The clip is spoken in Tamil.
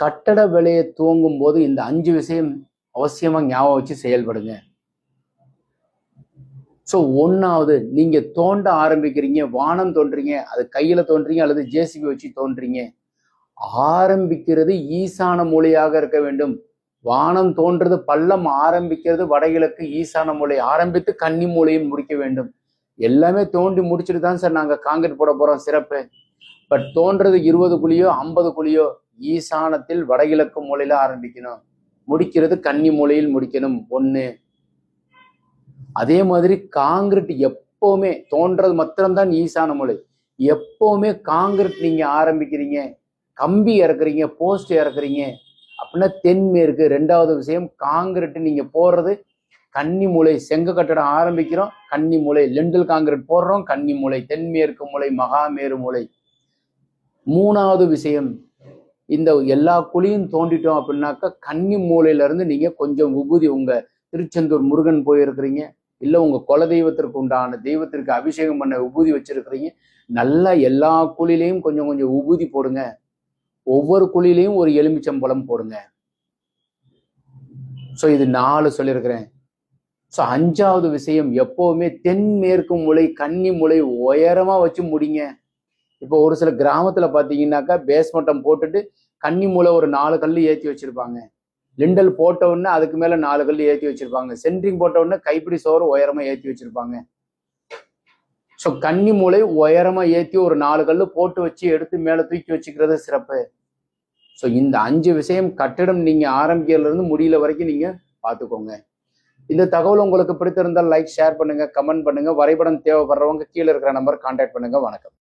கட்டட வேலையை துவங்கும் போது இந்த அஞ்சு விஷயம் அவசியமாக ஞாபகம் வச்சு செயல்படுங்க. ஸோ ஒன்னாவது நீங்க தோண்ட ஆரம்பிக்கிறீங்க வானம் தோன்றீங்க அது கையில் தோன்றீங்க அல்லது ஜேசிபி வச்சு தோன்றீங்க ஆரம்பிக்கிறது ஈசான மூலையாக இருக்க வேண்டும். வானம் தோன்றது பள்ளம் ஆரம்பிக்கிறது வடகிழக்கு ஈசான மூலை. ஆரம்பித்து கன்னி மூலையும் முடிக்க வேண்டும். எல்லாமே தோண்டி முடிச்சுட்டு தான் சார் நாங்கள் காங்கிரீட் போட போறோம் சிறப்பு. பட் தோன்றது இருபது குழியோ ஐம்பது குழியோ ஈசானத்தில் வடகிழக்கு மூலையில ஆரம்பிக்கணும். முடிக்கிறது கன்னி மூலையில் முடிக்கணும். ஒன்று அதே மாதிரி காங்கிரீட் எப்போவுமே தோன்றது மாத்திரம்தான் ஈசான மூலை. எப்போவுமே காங்கிரீட் நீங்க ஆரம்பிக்கிறீங்க கம்பி இறக்குறீங்க போஸ்ட் இறக்குறீங்க அப்படின்னா தென்மேற்கு. ரெண்டாவது விஷயம் காங்கிரீட் நீங்க போடுறது கன்னி மூலை செங்க கட்டடம் ஆரம்பிக்கிறோம் கன்னி மூலை லெண்டல் காங்கிரீட் போடுறோம் கன்னி மூலை தென்மேற்கு மூலை மகாமேரு மூலை. மூணாவது விஷயம் இந்த எல்லா குழியும் தோண்டிட்டோம் அப்படின்னாக்கா கன்னி மூலையிலேருந்து நீங்கள் கொஞ்சம் உபூதி உங்கள் திருச்செந்தூர் முருகன் போயிருக்கிறீங்க. இல்லை உங்கள் குல தெய்வத்திற்கு உண்டான தெய்வத்திற்கு அபிஷேகம் பண்ண உபூதி வச்சுருக்கிறீங்க. நல்லா எல்லா குழிலையும் கொஞ்சம் கொஞ்சம் உபூதி போடுங்க. ஒவ்வொரு குழிலையும் ஒரு எலுமிச்சம்பழம் போடுங்க. ஸோ இது நாலு சொல்லியிருக்கிறேன். ஸோ அஞ்சாவது விஷயம் எப்போவுமே தென்மேற்கு முளை கன்னி முளை உயரமாக வச்சு முடிங்க. இப்போ ஒரு சில கிராமத்துல பாத்தீங்கன்னாக்கா பேஸ்மட்டம் போட்டுட்டு கன்னி மூலை ஒரு நாலு கல் ஏற்றி வச்சிருப்பாங்க. லிண்டல் போட்ட உடனே அதுக்கு மேல நாலு கல் ஏற்றி வச்சிருப்பாங்க. சென்ட்ரிங் போட்ட உடனே கைப்பிடி சோறு உயரமா ஏற்றி வச்சிருப்பாங்க. ஸோ கன்னி மூளை உயரமா ஏற்றி ஒரு நாலு கல் போட்டு வச்சு எடுத்து மேலே தூக்கி வச்சுக்கிறது சிறப்பு. ஸோ இந்த அஞ்சு விஷயம் கட்டிடம் நீங்க ஆரம்பிக்கிறதுல இருந்து முடியல வரைக்கும் நீங்க பார்த்துக்கோங்க இந்த தகவல் உங்களுக்கு பிடித்திருந்தால் லைக் ஷேர் பண்ணுங்க கமெண்ட் பண்ணுங்க. வரைபடம் தேவைப்படுறவங்க கீழே இருக்கிற நம்பர் கான்டாக்ட் பண்ணுங்க. வணக்கம்.